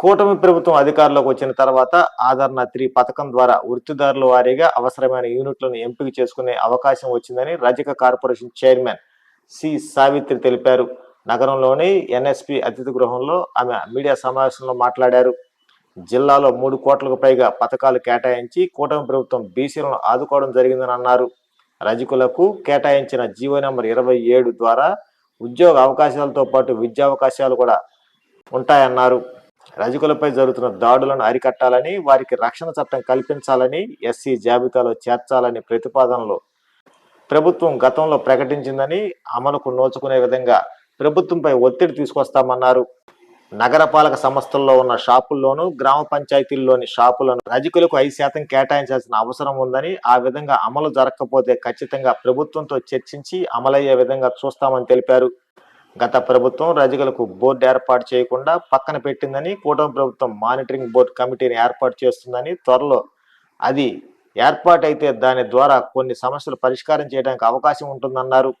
కూటమి ప్రభుత్వం అధికారంలోకి వచ్చిన తర్వాత ఆదరణ త్రీ పథకం ద్వారా వృత్తిదారుల వారీగా అవసరమైన యూనిట్లను ఎంపిక చేసుకునే అవకాశం వచ్చిందని రజక కార్పొరేషన్ చైర్మన్ సి సావిత్రి తెలిపారు. నగరంలోని ఎన్ఎస్పి అతిథి గృహంలో ఆమె మీడియా సమావేశంలో మాట్లాడారు. జిల్లాలో మూడు కోట్లకు పైగా పథకాలు కేటాయించి కూటమి ప్రభుత్వం బీసీలను ఆదుకోవడం జరిగిందని అన్నారు. రజకులకు కేటాయించిన జీవో నెంబర్ ఇరవై ఏడు ద్వారా ఉద్యోగ అవకాశాలతో పాటు విద్యా అవకాశాలు కూడా ఉంటాయన్నారు. రజకులపై జరుగుతున్న దాడులను అరికట్టాలని వారికి రక్షణ చట్టం కల్పించాలని ఎస్సీ జాబితాలో చేర్చాలని ప్రతిపాదనలు ప్రభుత్వం గతంలో ప్రకటించిందని అమలుకు నోచుకునే విధంగా ప్రభుత్వంపై ఒత్తిడి తీసుకొస్తామన్నారు. నగరపాలక సంస్థల్లో ఉన్న షాపుల్లోనూ గ్రామ పంచాయతీల్లోని షాపులను రజకులకు ఐదు శాతం కేటాయించాల్సిన అవసరం ఉందని ఆ విధంగా అమలు జరగకపోతే ఖచ్చితంగా ప్రభుత్వంతో చర్చించి అమలయ్యే విధంగా చూస్తామని తెలిపారు. గత ప్రభుత్వం రజకులకు బోర్డు ఏర్పాటు చేయకుండా పక్కన పెట్టిందని కూటమి ప్రభుత్వం మానిటరింగ్ బోర్డు కమిటీని ఏర్పాటు చేస్తుందని త్వరలో అది ఏర్పాటైతే దాని ద్వారా కొన్ని సమస్యలు పరిష్కారం చేయడానికి అవకాశం ఉంటుందన్నారు.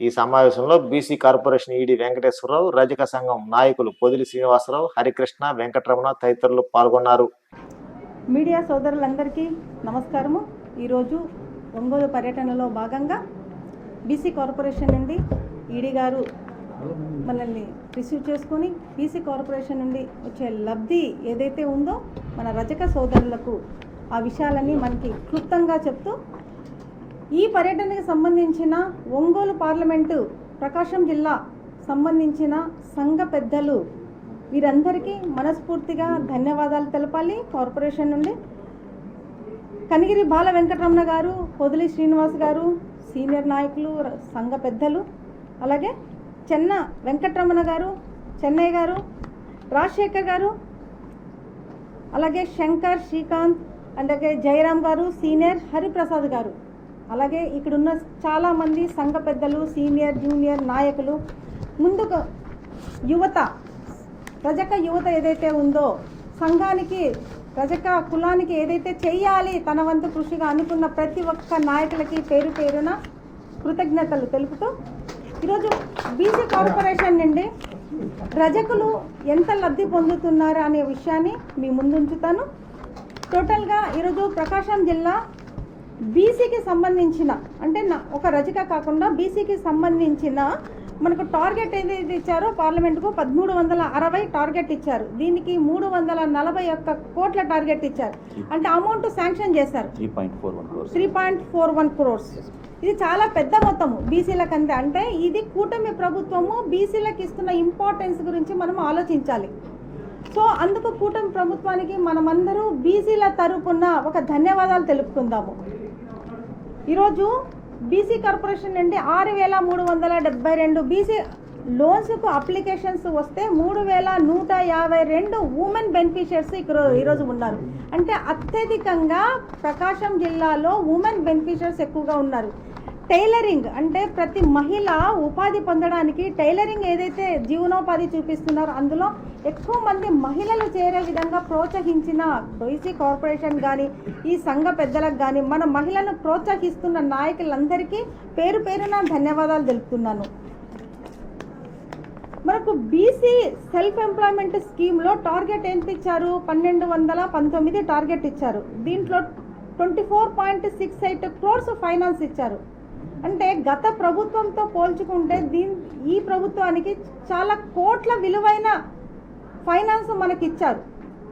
ఈ సమావేశంలో బీసీ కార్పొరేషన్ ఈడీ వెంకటేశ్వరరావు రజక సంఘం నాయకులు పొదిలి శ్రీనివాసరావు హరికృష్ణ వెంకటరమణ తదితరులు పాల్గొన్నారు. మీడియా సోదరులందరికీ నమస్కారము. ఈరోజు ఒంగోలు పర్యటనలో భాగంగా బీసీ కార్పొరేషన్ నుండి ఈడీ గారు మనల్ని రిసీవ్ చేసుకొని బీసీ కార్పొరేషన్ నుండి వచ్చే లబ్ధి ఏదైతే ఉందో మన రజక సోదరులకు ఆ విషయాలన్నీ మనకి క్లుప్తంగా చెప్తూ ఈ పర్యటనకు సంబంధించిన ఒంగోలు పార్లమెంటు ప్రకాశం జిల్లా సంబంధించిన సంఘ పెద్దలు వీరందరికీ మనస్ఫూర్తిగా ధన్యవాదాలు తెలపాలి. కార్పొరేషన్ నుండి కనిగిరి బాల వెంకటరమణ గారు పొదిలి శ్రీనివాస్ గారు సీనియర్ నాయకులు సంఘ పెద్దలు అలాగే చెన్న వెంకటరమణ గారు చెన్నై గారు రాజశేఖర్ గారు అలాగే శంకర్ శ్రీకాంత్ అలాగే జయరామ్ గారు సీనియర్ హరిప్రసాద్ గారు. అలాగే ఇక్కడున్న చాలామంది సంఘ పెద్దలు సీనియర్ జూనియర్ నాయకులు. ముందుకు యువత రజక యువత ఏదైతే ఉందో సంఘానికి రజక కులానికి ఏదైతే చేయాలి తన వంతు కృషిగా అనుకున్న ప్రతి ఒక్క నాయకులకి పేరు పేరున కృతజ్ఞతలు తెలుపుతూ ఈరోజు బీసీ కార్పొరేషన్ నుండి రజకులు ఎంత లబ్ధి పొందుతున్నారు అనే విషయాన్ని మీ ముందుంచుతాను. టోటల్గా ఈరోజు ప్రకాశం జిల్లా బీసీకి సంబంధించిన అంటే నా ఒక రజక కాకుండా బీసీకి సంబంధించిన మనకు టార్గెట్ ఏదైతే ఇచ్చారో పార్లమెంటుకు పదమూడు వందల అరవై టార్గెట్ ఇచ్చారు. దీనికి మూడు వందల నలభై ఒక్క కోట్ల టార్గెట్ ఇచ్చారు. అంటే అమౌంట్ శాంక్షన్ చేశారు. Three point four one crores. ఇది చాలా పెద్ద మొత్తము బీసీలకు అంతే. అంటే ఇది కూటమి ప్రభుత్వము బీసీలకు ఇస్తున్న ఇంపార్టెన్స్ గురించి మనం ఆలోచించాలి. సో అందుకు కూటమి ప్రభుత్వానికి మనమందరూ బీసీల తరపున ఒక ధన్యవాదాలు తెలుపుకుందాము. ఈరోజు బీసీ కార్పొరేషన్ నుండి ఆరు వేల మూడు వందల డెబ్బై రెండు బీసీ లోన్స్కు అప్లికేషన్స్ వస్తే మూడు వేల నూట యాభై రెండు ఉమెన్ బెనిఫిషియర్స్ ఇక్కడ ఈరోజు ఉన్నారు. అంటే అత్యధికంగా ప్రకాశం జిల్లాలో ఉమెన్ బెనిఫిషియర్స్ ఎక్కువగా ఉన్నారు. టైలరింగ్ అంటే ప్రతి మహిళ ఉపాధి పొందడానికి టైలరింగ్ ఏదైతే జీవనోపాధి చూపిస్తున్నారో అందులో ఎక్కువ మంది మహిళలు చేరే విధంగా ప్రోత్సహించిన బీసీ కార్పొరేషన్ కానీ ఈ సంఘ పెద్దలకు కానీ మన మహిళను ప్రోత్సహిస్తున్న నాయకులందరికీ పేరు పేరున ధన్యవాదాలు తెలుపుతున్నాను. మనకు బీసీ సెల్ఫ్ ఎంప్లాయ్మెంట్ స్కీమ్లో టార్గెట్ ఎంత ఇచ్చారు? పన్నెండు వందల పంతొమ్మిది టార్గెట్ ఇచ్చారు. దీంట్లో twenty four point six eight crores finance ఇచ్చారు. అంటే గత ప్రభుత్వంతో పోల్చుకుంటే దీని ఈ ప్రభుత్వానికి చాలా కోట్ల విలువైన ఫైనాన్స్ మనకి ఇచ్చారు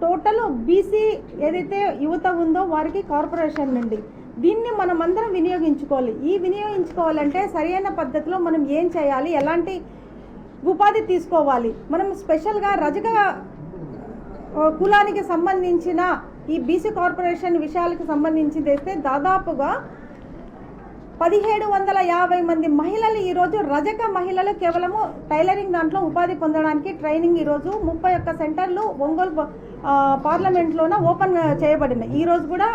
టోటల్ బీసీ ఏదైతే యువత ఉందో వారికి కార్పొరేషన్ నుండి. దీన్ని మనం అందరం వినియోగించుకోవాలి. ఈ వినియోగించుకోవాలంటే సరైన పద్ధతిలో మనం ఏం చేయాలి? ఎలాంటి ఉపాధి తీసుకోవాలి? మనం స్పెషల్గా రజక కులానికి సంబంధించిన ఈ బీసీ కార్పొరేషన్ విషయాలకు సంబంధించి తెస్తే దాదాపుగా పదిహేడు వందల యాభై మంది మహిళలు ఈరోజు రజక మహిళలు కేవలము టైలరింగ్ దాంట్లో ఉపాధి పొందడానికి ట్రైనింగ్ ఈరోజు ముప్పై ఒక్క సెంటర్లు ఒంగోలు పార్లమెంట్లోన ఓపెన్ చేయబడినాయి. ఈరోజు కూడా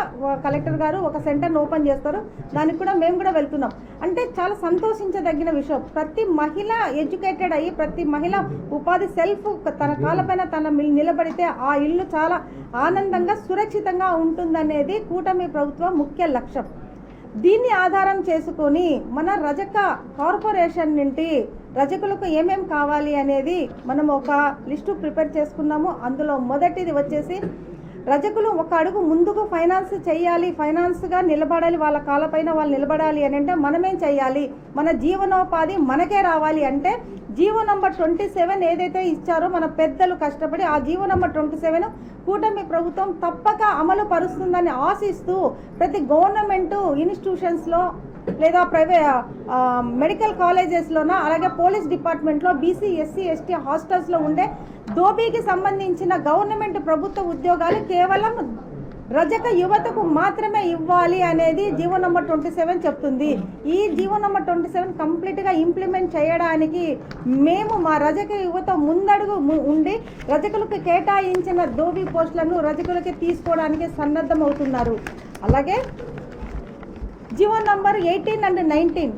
కలెక్టర్ గారు ఒక సెంటర్ను ఓపెన్ చేస్తారు. దానికి కూడా మేము కూడా వెళ్తున్నాం. అంటే చాలా సంతోషించదగిన విషయం. ప్రతి మహిళ ఎడ్యుకేటెడ్ అయ్యి ప్రతి మహిళ ఉపాధి సెల్ఫ్ తన కాలపైన తన నిలబడితే ఆ ఇల్లు చాలా ఆనందంగా సురక్షితంగా ఉంటుందనేది కూటమి ప్రభుత్వం ముఖ్య లక్ష్యం. దీన్ని ఆధారం చేసుకొని మన రజక కార్పొరేషన్ నుండి రజకులకు ఏమేం కావాలి అనేది మనం ఒక లిస్టు ప్రిపేర్ చేసుకున్నాము. అందులో మొదటిది వచ్చేసి రజకులు ఒక అడుగు ముందుకు ఫైనాన్స్ చేయాలి ఫైనాన్స్గా నిలబడాలి వాళ్ళ కాళ్ళపైన వాళ్ళు నిలబడాలి అని అంటే మనమేం చేయాలి? మన జీవనోపాధి మనకే రావాలి అంటే జీవో నంబర్ ట్వంటీ సెవెన్ ఏదైతే ఇచ్చారో మన పెద్దలు కష్టపడి ఆ జీవో నంబర్ ట్వంటీ సెవెన్ కూటమి ప్రభుత్వం తప్పక అమలు పరుస్తుందని ఆశిస్తూ ప్రతి గవర్నమెంటు ఇన్స్టిట్యూషన్స్లో లేదా ప్రైవే మెడికల్ కాలేజెస్లోన అలాగే పోలీస్ డిపార్ట్మెంట్లో బీసీ ఎస్సీ ఎస్టీ హాస్టల్స్లో ఉండే దోబీకి సంబంధించిన గవర్నమెంట్ ప్రభుత్వ ఉద్యోగాలు కేవలం రజక యువతకు మాత్రమే ఇవ్వాలి అనేది జీవో నెంబర్ ట్వంటీ సెవెన్ చెప్తుంది. ఈ జీవో నంబర్ ట్వంటీ సెవెన్ కంప్లీట్గా ఇంప్లిమెంట్ చేయడానికి మేము మా రజక యువత ముందడుగు ఉండి రజకులకు కేటాయించిన దోబీ పోస్టులను రజకులకి తీసుకోవడానికి సన్నద్ధమవుతున్నారు. అలాగే GO number eighteen and nineteen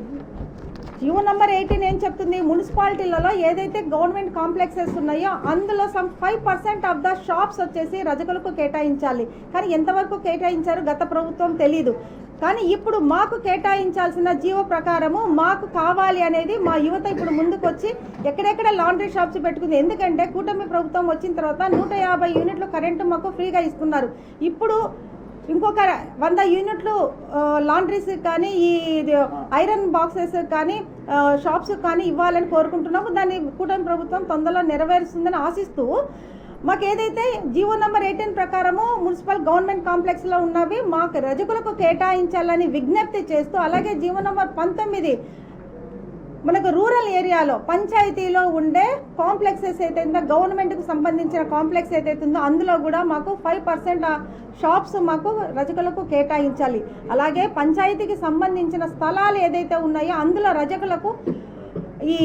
GO number eighteen ఏం చెప్తుంది? మున్సిపాలిటీలలో ఏదైతే గవర్నమెంట్ కాంప్లెక్సెస్ ఉన్నాయో అందులో some five percent of the shops వచ్చేసి రజకులకు కేటాయించాలి. కానీ ఎంతవరకు కేటాయించారు? గత ప్రభుత్వం తెలీదు. కానీ ఇప్పుడు మాకు కేటాయించాల్సిన జీవో ప్రకారము మాకు కావాలి అనేది మా యువత ఇప్పుడు ముందుకు వచ్చి ఎక్కడెక్కడ లాండ్రీ షాప్స్ పెట్టుకుంది. ఎందుకంటే కూటమి ప్రభుత్వం వచ్చిన తర్వాత నూట యాభై యూనిట్లు కరెంటు మాకు ఫ్రీగా ఇస్తున్నారు. ఇప్పుడు ఇంకొక వంద యూనిట్లు లాండ్రీస్ కానీ ఈ ఇది ఐరన్ బాక్సెస్ కానీ షాప్స్ కానీ ఇవ్వాలని కోరుకుంటున్నాము. దాన్ని కూటమి ప్రభుత్వం తొందరలో నెరవేరుస్తుందని ఆశిస్తూ మాకు ఏదైతే జీవో నెంబర్ ఎయిటీన్ ప్రకారము మున్సిపల్ గవర్నమెంట్ కాంప్లెక్స్లో ఉన్నవి మాకు రజకులకు కేటాయించాలని విజ్ఞప్తి చేస్తూ అలాగే జీవో నెంబర్ పంతొమ్మిది మనకు రూరల్ ఏరియాలో పంచాయతీలో ఉండే కాంప్లెక్సెస్ అయితే ఉందో గవర్నమెంట్కి సంబంధించిన కాంప్లెక్స్ ఏదైతే ఉందో అందులో కూడా మాకు ఫైవ్ పర్సెంట్ షాప్స్ మాకు రజకులకు కేటాయించాలి. అలాగే పంచాయతీకి సంబంధించిన స్థలాలు ఏదైతే ఉన్నాయో అందులో రజకులకు ఈ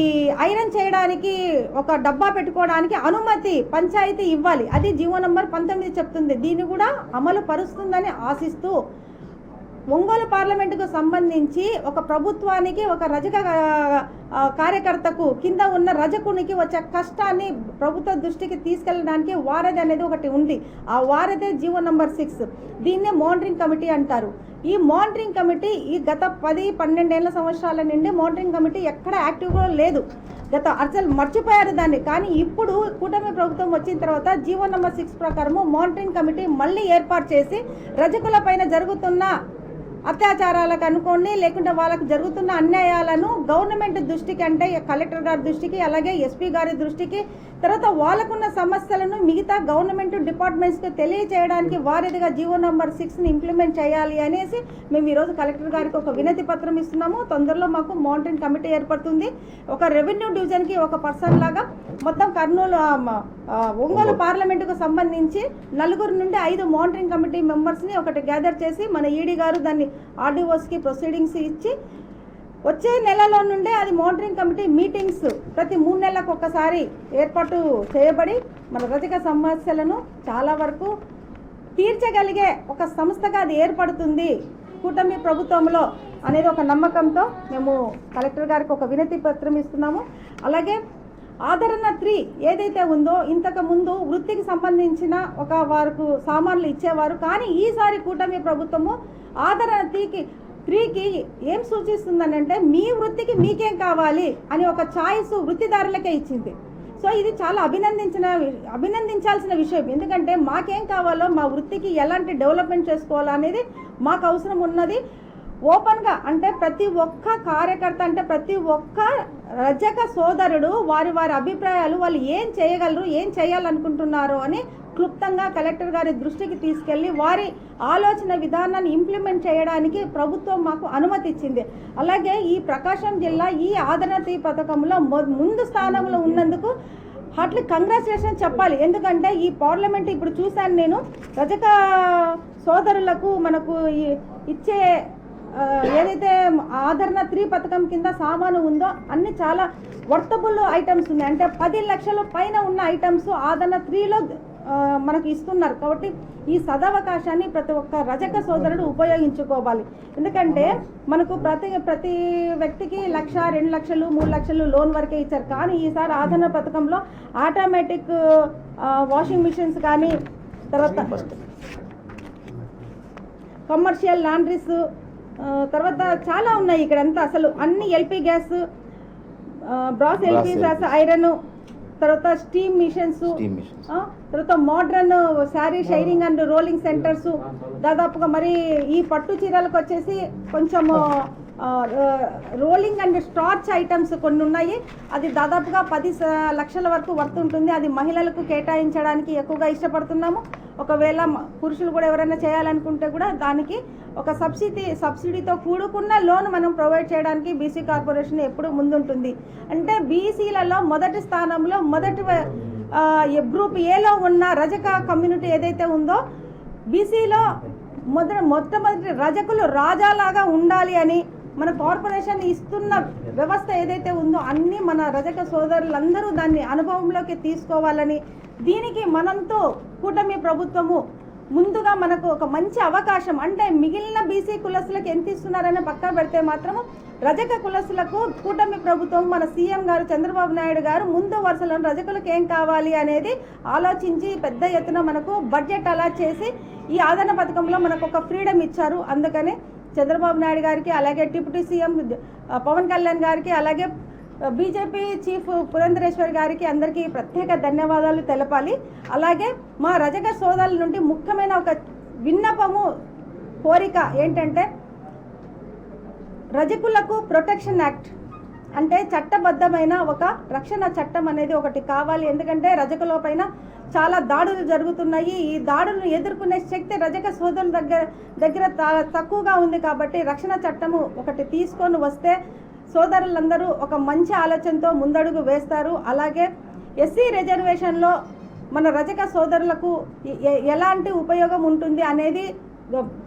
ఐరన్ చేయడానికి ఒక డబ్బా పెట్టుకోవడానికి అనుమతి పంచాయతీ ఇవ్వాలి. అది జీవో నంబర్ పంతొమ్మిది చెప్తుంది. దీన్ని కూడా అమలు పరుస్తుందని ఆశిస్తూ ఒంగోలు పార్లమెంటుకు సంబంధించి ఒక ప్రభుత్వానికి ఒక రజక కార్యకర్తకు కింద ఉన్న రజకునికి వచ్చే కష్టాన్ని ప్రభుత్వ దృష్టికి తీసుకెళ్ళడానికి వారధి అనేది ఒకటి ఉంది. ఆ వారధే జీవో నంబర్ సిక్స్. దీన్నే మానిటరింగ్ కమిటీ అంటారు. ఈ మానిటరింగ్ కమిటీ ఈ గత పది పన్నెండేళ్ళ సంవత్సరాల నుండి మానిటరింగ్ కమిటీ ఎక్కడ యాక్టివ్గా లేదు. గత అసలు మర్చిపోయారు దాన్ని. కానీ ఇప్పుడు కూటమి ప్రభుత్వం వచ్చిన తర్వాత జీవో నంబర్ సిక్స్ ప్రకారము మానిటరింగ్ కమిటీ మళ్ళీ ఏర్పాటు చేసి రజకుల పైన జరుగుతున్న అత్యాచారాలకు అనుకోండి లేకుంటే వాళ్ళకు జరుగుతున్న అన్యాయాలను గవర్నమెంట్ దృష్టికి అంటే కలెక్టర్ గారి దృష్టికి అలాగే ఎస్పీ గారి దృష్టికి తర్వాత వాళ్ళకున్న సమస్యలను మిగతా గవర్నమెంట్ డిపార్ట్మెంట్స్కి తెలియజేయడానికి వారిదిగా జీవో నంబర్ సిక్స్ని ఇంప్లిమెంట్ చేయాలి అనేసి మేము ఈరోజు కలెక్టర్ గారికి ఒక వినతి పత్రం ఇస్తున్నాము. తొందరలో మాకు మౌంటైన్ కమిటీ ఏర్పడుతుంది. ఒక రెవెన్యూ డివిజన్కి ఒక పర్సన్ లాగా మొత్తం కర్నూలు ఒంగోలు పార్లమెంటుకు సంబంధించి నలుగురు నుండి ఐదు మానిటరింగ్ కమిటీ మెంబర్స్ని ఒకటి గ్యాదర్ చేసి మన ఈడీ గారు దాన్ని ఆర్డీఓస్కి ప్రొసీడింగ్స్ ఇచ్చి వచ్చే నెలలో నుండే అది మానిటరింగ్ కమిటీ మీటింగ్స్ ప్రతి మూడు నెలలకు ఒక్కసారి ఏర్పాటు చేయబడి మన రజక సమస్యలను చాలా వరకు తీర్చగలిగే ఒక సంస్థగా అది ఏర్పడుతుంది. కూటమి ప్రభుత్వంలో అనేది ఒక నమ్మకంతో మేము కలెక్టర్ గారికి ఒక వినతి పత్రం ఇస్తున్నాము. అలాగే ఆదరణ త్రీ ఏదైతే ఉందో ఇంతకు ముందు వృత్తికి సంబంధించిన ఒక వారికి సామాన్లు ఇచ్చేవారు. కానీ ఈసారి కూటమి ప్రభుత్వము ఆదరణ త్రీకి త్రీకి ఏం సూచిస్తుందని అంటే మీ వృత్తికి మీకేం కావాలి? అని ఒక ఛాయిస్ వృత్తిదారులకే ఇచ్చింది. సో ఇది చాలా అభినందించిన అభినందించాల్సిన విషయం. ఎందుకంటే మాకేం కావాలో మా వృత్తికి ఎలాంటి డెవలప్మెంట్ చేసుకోవాలనేది మాకు అవసరం ఉన్నది. ఓపెన్గా అంటే ప్రతి ఒక్క కార్యకర్త అంటే ప్రతి ఒక్క రజక సోదరుడు వారి వారి అభిప్రాయాలు వాళ్ళు ఏం చేయగలరు ఏం చేయాలనుకుంటున్నారు అని క్లుప్తంగా కలెక్టర్ గారి దృష్టికి తీసుకెళ్ళి వారి ఆలోచన విధానాన్ని ఇంప్లిమెంట్ చేయడానికి ప్రభుత్వం మాకు అనుమతి ఇచ్చింది అలాగే ఈ ప్రకాశం జిల్లా ఈ ఆదరణతి పథకంలో ముందు స్థానంలో ఉన్నందుకు అట్లా కంగ్రాచులేషన్ చెప్పాలి. ఎందుకంటే ఈ పార్లమెంట్ ఇప్పుడు చూశాను నేను రజక సోదరులకు మనకు ఇచ్చే ఏదైతే ఆదరణ త్రీ పథకం కింద సామాను ఉందో అన్ని చాలా వర్తబుల్ ఐటమ్స్ ఉన్నాయి. అంటే పది లక్షల పైన ఉన్న ఐటమ్స్ ఆదరణ త్రీలో మనకు ఇస్తున్నారు. కాబట్టి ఈ సదవకాశాన్ని ప్రతి ఒక్క రజక సోదరుడు ఉపయోగించుకోవాలి. ఎందుకంటే మనకు ప్రతి ప్రతి వ్యక్తికి లక్ష రెండు లక్షలు మూడు లక్షలు లోన్ వరకే ఇచ్చారు. కానీ ఈసారి ఆదరణ పథకంలో ఆటోమేటిక్ వాషింగ్ మిషన్స్ కానీ తర్వాత కమర్షియల్ లాండ్రీస్ తర్వాత చాలా ఉన్నాయి ఇక్కడ అంతా అసలు అన్ని LP gas brass LPs iron తర్వాత స్టీమ్ మిషన్స్ తర్వాత మోడ్రన్ శారీ షైరింగ్ అండ్ రోలింగ్ సెంటర్స్ దాదాపుగా మరి ఈ పట్టు చీరలకు వచ్చేసి కొంచెము రోలింగ్ అండ్ స్టార్చ్ ఐటమ్స్ కొన్ని ఉన్నాయి అది దాదాపుగా పది లక్షల వరకు వర్త్ ఉంటుంది అది మహిళలకు కేటాయించడానికి ఎక్కువగా ఇష్టపడుతున్నాము. ఒకవేళ పురుషులు కూడా ఎవరైనా చేయాలనుకుంటే కూడా దానికి ఒక సబ్సిడీ సబ్సిడీతో కూడుకున్న లోన్ మనం ప్రొవైడ్ చేయడానికి బీసీ కార్పొరేషన్ ఎప్పుడు ముందుంటుంది. అంటే బీసీలలో మొదటి స్థానంలో మొదటి గ్రూప్ ఏలో ఉన్న రజక కమ్యూనిటీ ఏదైతే ఉందో బీసీలో మొదట మొట్టమొదటి రజకులు రాజాలాగా ఉండాలి అని మన కార్పొరేషన్ ఇస్తున్న వ్యవస్థ ఏదైతే ఉందో అన్నీ మన రజక సోదరులందరూ దాన్ని అనుభవంలోకి తీసుకోవాలని దీనికి మనంతో కూటమి ప్రభుత్వము ముందుగా మనకు ఒక మంచి అవకాశం అంటే మిగిలిన బీసీ కులస్తులకు ఎంత ఇస్తున్నారని పక్కన పెడితే మాత్రము రజక కులసులకు కూటమి ప్రభుత్వం మన సీఎం గారు చంద్రబాబు నాయుడు గారు ముందు వరుసలో రజకులకు ఏం కావాలి అనేది ఆలోచించి పెద్ద ఎత్తున మనకు బడ్జెట్ అలా చేసి ఈ ఆదరణ పథకంలో మనకు ఒక ఫ్రీడమ్ ఇచ్చారు. అందుకని చంద్రబాబు నాయుడు గారికి అలాగే డిప్యూటీ సీఎం పవన్ కళ్యాణ్ గారికి అలాగే బీజేపీ చీఫ్ పురంధరేశ్వర్ గారికి అందరికీ ప్రత్యేక ధన్యవాదాలు తెలపాలి. అలాగే మా రజక సోదరుల నుండి ముఖ్యమైన ఒక విన్నపము కోరిక ఏంటంటే రజకులకు ప్రొటెక్షన్ యాక్ట్. అంటే చట్టబద్ధమైన ఒక రక్షణ చట్టం అనేది ఒకటి కావాలి. ఎందుకంటే రజకులపైన చాలా దాడులు జరుగుతున్నాయి. ఈ దాడులను ఎదుర్కొనే శక్తి రజక సోదరుల దగ్గర దగ్గర తక్కువగా ఉంది కాబట్టి రక్షణ చట్టము ఒకటి తీసుకొని వస్తే సోదరులందరూ ఒక మంచి ఆలోచనతో ముందడుగు వేస్తారు. అలాగే ఎస్సీ రిజర్వేషన్లో మన రజక సోదరులకు ఎలాంటి ఉపయోగం ఉంటుంది అనేది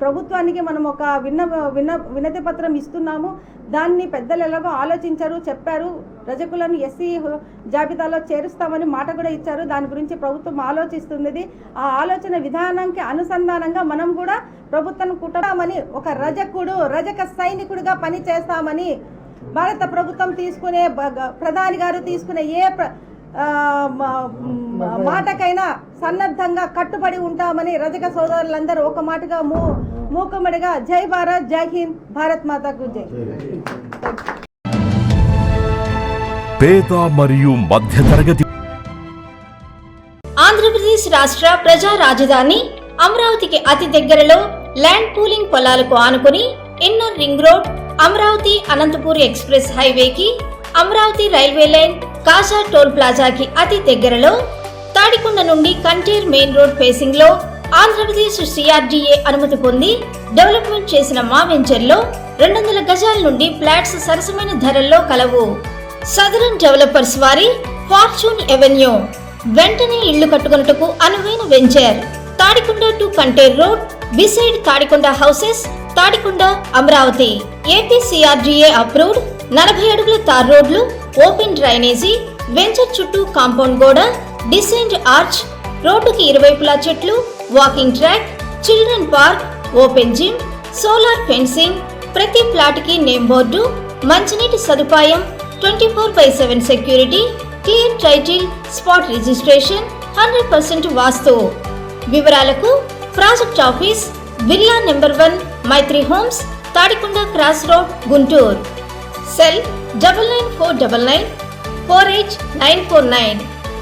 ప్రభుత్వానికి మనం ఒక విన్న విన్న వినతి పత్రం ఇస్తున్నాము. దాన్ని పెద్దలు ఎలాగో ఆలోచించారు చెప్పారు. రజకులను ఎస్సీ జాబితాలో చేరుస్తామని మాట కూడా ఇచ్చారు. దాని గురించి ప్రభుత్వం ఆలోచిస్తున్నది. ఆ ఆలోచన విధానానికి అనుసంధానంగా మనం కూడా ప్రభుత్వం కుట్టమని ఒక రజకుడు రజక సైనికుడిగా పని చేస్తామని భారత ప్రభుత్వం తీసుకునే ప్రధాని గారు తీసుకునే ఏ ప్ర- మాటకైనా సన్నద్ధంగా కట్టుబడి ఉంటామని రజక సోదరులందరూ ఒక మాటగా మూ మూకుమ్మడిగా జై భారత్ జై హింద్ భారత్ మాతాకు జై. పేద మరియు మధ్యతరగతి ఆంధ్రప్రదేశ్ రాష్ట్ర ప్రజా రాజధాని అమరావతికి అతి దగ్గరలో ల్యాండ్ పూలింగ్ పొలాలకు ఆనుకుని inner ring road Amaravati Anantapur express హైవేకి Amaravati railway line Kaja toll ప్లాజాకి అతి దగ్గరలో తాడికొండ నుండి కంటేర్ మెయిన్ రోడ్ ఫేసింగ్లో ఆంధ్రప్రదేశ్ సిఆర్డీఏ అనుమతి పొంది డెవలప్మెంట్ చేసిన మా వెంచర్లో రెండు వందల గజాల నుండి ఫ్లాట్స్ సరసమైన ధరల్లో కలవు. సదరన్ డెవలపర్స్ వారి ఫార్చ్యూన్ ఎవెన్యూ. వెంటనే ఇళ్ళు కట్టుకొనుటకు అనువైన venture. Tadikonda to Kanteru road beside Tadikonda houses Tadikonda Amaravati. AP CRDA approved నలభై అడుగుల తార్ రోడ్లు ఓపెన్ డ్రైనేజీ వెంచర్ చుట్టూ కాంపౌండ్ గోడ డిసెంట్ ఆర్చ్ రోడ్డుకి ఇరువైపులా చెట్లు walking track children park open gym solar fencing ప్రతి ప్లాట్కి నేమ్ బోర్డు మంచినీటి సదుపాయం twenty four by seven security clear title spot registration hundred percent vastu. వివరాలకు project office villa number one Maitri homes Tadikonda cross road Guntur. Cell double nine four double nine four eight nine four nine.